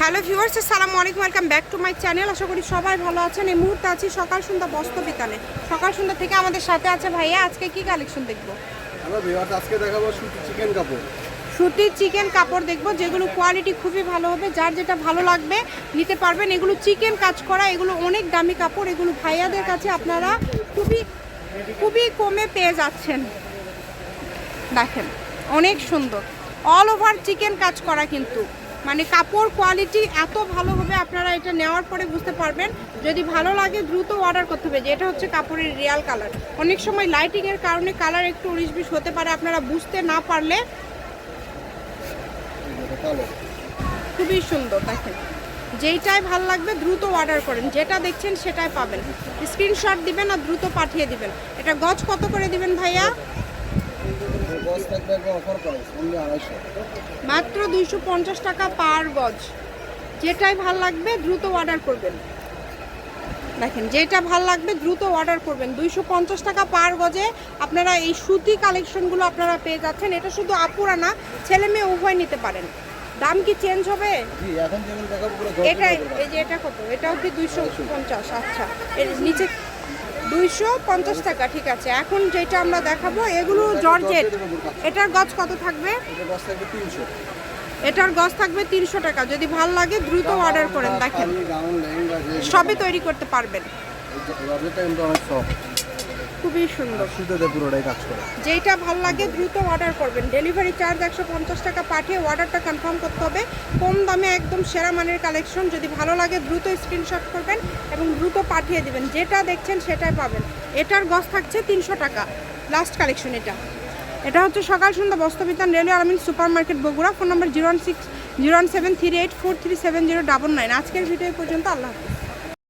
Hello viewers আসসালামু আলাইকুম welcome back to my channel. আশা করি সবাই ভালো আছেন। এই মুহূর্তে আছি সকাল সন্ধ্যা বস্ত্র বিতানে। সকাল সন্ধ্যা থেকে আমাদের সাথে আছে ভাইয়া। আজকে কি কালেকশন দেখব? হ্যালো ভিউয়ার্স আজকে দেখাবো সুতি চিকেন কাপড়। সুতির চিকেন কাপড় দেখব যেগুলো কোয়ালিটি খুবই ভালো হবে। যার যেটা ভালো লাগবে নিতে পারবেন। এগুলো চিকেন কাজ করা এগুলো অনেক দামি কাপড়। এগুলো ভাইয়াদের কাছে আপনারা খুবই খুবই কমে পেয়ে যাচ্ছেন। দেখেন অনেক সুন্দর। অল ওভার চিকেন কাজ করা কিন্তু। মানে কাপড় কোয়ালিটি এত ভালো হবে আপনারা এটা নেওয়ার পরে বুঝতে পারবেন, যদি ভালো লাগে দ্রুত অর্ডার করতে হবে, যে এটা হচ্ছে কাপড়ের রিয়াল কালার অনেক সময় লাইটিংয়ের কারণে কালার একটু উনিশ বিশ হতে পারে, আপনারা বুঝতে না পারলে খুবই সুন্দর, দেখেন। যেইটাই ভালো লাগবে দ্রুত অর্ডার করেন, যেটা দেখছেন সেটাই পাবেন। স্ক্রিনশট দিবেন আর দ্রুত পাঠিয়ে দিবেন। এটা গজ কত করে দিবেন ভাইয়া? বস থাকবে একবার অফার প্রাইস অনলি আড়াইশো। মাত্র দুইশো পঞ্চাশ টাকা পার গজ যেটাই ভালো লাগবে দ্রুত অর্ডার করবেন। দেখেন যেটা ভালো লাগবে দ্রুত অর্ডার করবেন। দুইশো পঞ্চাশ টাকা পার গজে আপনারা এই সুতি কালেকশনগুলো আপনারা পেয়ে যাচ্ছেন। এটা শুধু আপুরা না ছেলে মেয়ে উভয় নিতে পারেন। দাম কি চেঞ্জ হবে? জি এখন যেগুলো দেখাবো পুরো এটা এই যে এটা কত? এটাও কি দুইশো পঞ্চাশ আচ্ছা। এর নিচে দুইশো পঞ্চাশ টাকা ঠিক আছে এখন যেটা আমরা দেখাবো এগুলো জর্জেট এটার গজ কত থাকবে এটার গজ থাকবে তিনশো টাকা যদি ভালো লাগে দ্রুত অর্ডার করেন দেখেন সবই তৈরি করতে পারবেন জর্জেটটা কিন্তু অনেক সফট খুবই সুন্দর। সুতোতে পুরোটাই কাজ করে। যেইটা ভালো লাগে দ্রুত অর্ডার করবেন। ডেলিভারি চার্জ একশো পঞ্চাশ টাকা পাঠিয়ে অর্ডারটা কনফার্ম করতে হবে। কম দামে একদম সেরা মানের কালেকশন যদি ভালো লাগে দ্রুত স্ক্রিনশট করবেন এবং দ্রুত পাঠিয়ে দিবেন। যেটা দেখছেন সেটাই পাবেন। এটার গজ থাকছে তিনশো টাকা। লাস্ট কালেকশন এটা। এটা হচ্ছে সকাল সন্ধ্যা বস্তবিতান railway Armin super market Bogura. Phone number zero one six zero one seven three eight four three seven zero double nine. আজকের ভিডিও পর্যন্ত। আল্লাহ হাফিজ।